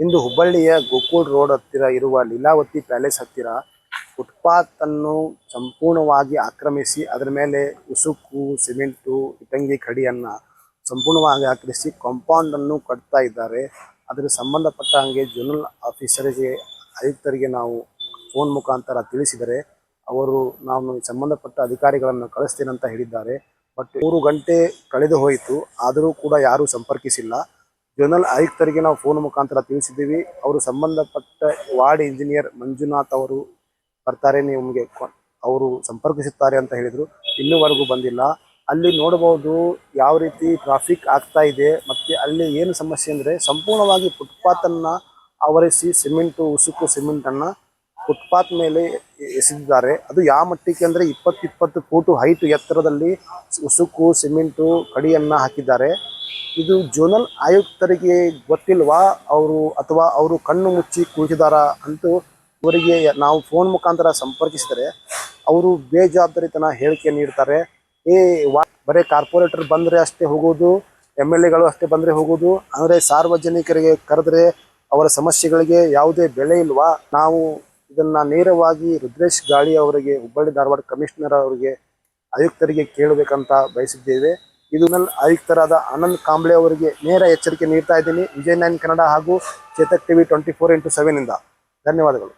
ಇಂದು ಹುಬ್ಬಳ್ಳಿಯ ಗೋಕುಲ್ ರೋಡ್ ಹತ್ತಿರ ಇರುವ ಲೀಲಾವತಿ ಪ್ಯಾಲೇಸ್ ಹತ್ತಿರ ಫುಟ್ಪಾತ್ ಅನ್ನು ಸಂಪೂರ್ಣವಾಗಿ ಆಕ್ರಮಿಸಿ ಅದರ ಮೇಲೆ ಉಸುಕು, ಸಿಮೆಂಟು ಇಟಂಗಿ ಕಡಿಯನ್ನು ಸಂಪೂರ್ಣವಾಗಿ ಆಕ್ರಮಿಸಿ ಕಾಂಪೌಂಡ್ ಅನ್ನು ಕಟ್ತಾ ಇದ್ದಾರೆ. ಅದರ ಸಂಬಂಧಪಟ್ಟ ಹಾಗೆ ಜೋನಲ್ ಆಫೀಸರ್ಗೆ ಆಯುಕ್ತರಿಗೆ ನಾವು ಫೋನ್ ಮುಖಾಂತರ ತಿಳಿಸಿದರೆ ಅವರು ನಾವು ಸಂಬಂಧಪಟ್ಟ ಅಧಿಕಾರಿಗಳನ್ನು ಕಳಿಸ್ತೇನೆ ಅಂತ ಹೇಳಿದ್ದಾರೆ. ಬಟ್ ಮೂರು ಗಂಟೆ ಕಳೆದು ಹೋಯಿತು. ಆದರೂ ಕೂಡ ಯಾರೂ ಸಂಪರ್ಕಿಸಿಲ್ಲ. ಜೋನಲ್ ಆಯುಕ್ತರಿಗೆ ನಾವು ಫೋನ್ ಮುಖಾಂತರ ತಿಳಿಸಿದ್ದೀವಿ. ಅವರು ಸಂಬಂಧಪಟ್ಟ ವಾರ್ಡ್ ಇಂಜಿನಿಯರ್ ಮಂಜುನಾಥ್ ಅವರು ಬರ್ತಾರೆ, ನಿಮಗೆ ಅವರು ಸಂಪರ್ಕಿಸುತ್ತಾರೆ ಅಂತ ಹೇಳಿದರು. ಇನ್ನೂವರೆಗೂ ಬಂದಿಲ್ಲ. ಅಲ್ಲಿ ನೋಡಬಹುದು ಯಾವ ರೀತಿ ಟ್ರಾಫಿಕ್ ಆಗ್ತಾ ಇದೆ ಮತ್ತೆ ಅಲ್ಲಿ ಏನು ಸಮಸ್ಯೆ ಅಂದರೆ ಸಂಪೂರ್ಣವಾಗಿ ಫುಟ್ಪಾತನ್ನು ಆವರಿಸಿ ಸಿಮೆಂಟು ಉಸುಕು ಸಿಮೆಂಟನ್ನು ಫುಟ್ಪಾತ್ ಮೇಲೆ ಎಸೆದಿದ್ದಾರೆ. ಅದು ಯಾವ ಮಟ್ಟಿಗೆ ಅಂದರೆ ಇಪ್ಪತ್ತಿಪ್ಪತ್ತು ಇಪ್ಪತ್ತು ಫೂಟು ಹೈಟ್ ಎತ್ತರದಲ್ಲಿ ಉಸುಕು ಸಿಮೆಂಟು ಕಡಿಯನ್ನು ಹಾಕಿದ್ದಾರೆ. ಇದು ಜೋನಲ್ ಆಯುಕ್ತರಿಗೆ ಗೊತ್ತಿಲ್ವಾ? ಅವರು ಅಥವಾ ಅವರು ಕಣ್ಣು ಮುಚ್ಚಿ ಕುಳಿತಿದಾರ ಅಂತೂ ಅವರಿಗೆ ನಾವು ಫೋನ್ ಮುಖಾಂತರ ಸಂಪರ್ಕಿಸಿದರೆ ಅವರು ಬೇಜವಾಬ್ದಾರಿತನ ಹೇಳಿಕೆ ನೀಡ್ತಾರೆ. ಏ, ವಾ, ಬರೀ ಕಾರ್ಪೊರೇಟರ್ ಬಂದರೆ ಅಷ್ಟೇ ಹೋಗೋದು ಎಂ ಎಲ್ ಎಗಳು ಅಷ್ಟೇ ಬಂದರೆ ಹೋಗೋದು, ಅಂದರೆ ಸಾರ್ವಜನಿಕರಿಗೆ ಕರೆದ್ರೆ ಅವರ ಸಮಸ್ಯೆಗಳಿಗೆ ಯಾವುದೇ ಬೆಲೆ ಇಲ್ವಾ? ನಾವು ಇದನ್ನ ನೇರವಾಗಿ ರುದ್ರೇಶ್ ಗಾಳಿ ಅವರಿಗೆ, ಹುಬ್ಬಳ್ಳಿ ಧಾರವಾಡ ಕಮಿಷನರ್ ಅವರಿಗೆ, ಆಯುಕ್ತರಿಗೆ ಕೇಳಬೇಕಂತ ಬಯಸಿದ್ದೇವೆ. ಇದು ನನ್ನ ಆಯುಕ್ತರಾದ ಆನಂದ್ ಕಾಂಬ್ಳೆ ಅವರಿಗೆ ನೇರ ಎಚ್ಚರಿಕೆ ನೀಡ್ತಾ ಇದ್ದೀನಿ. ವಿಜಯ್ ನೈನ್ ಕನ್ನಡ ಹಾಗೂ Chetak TV twenty four into seven ಇಂದ. ಧನ್ಯವಾದಗಳು.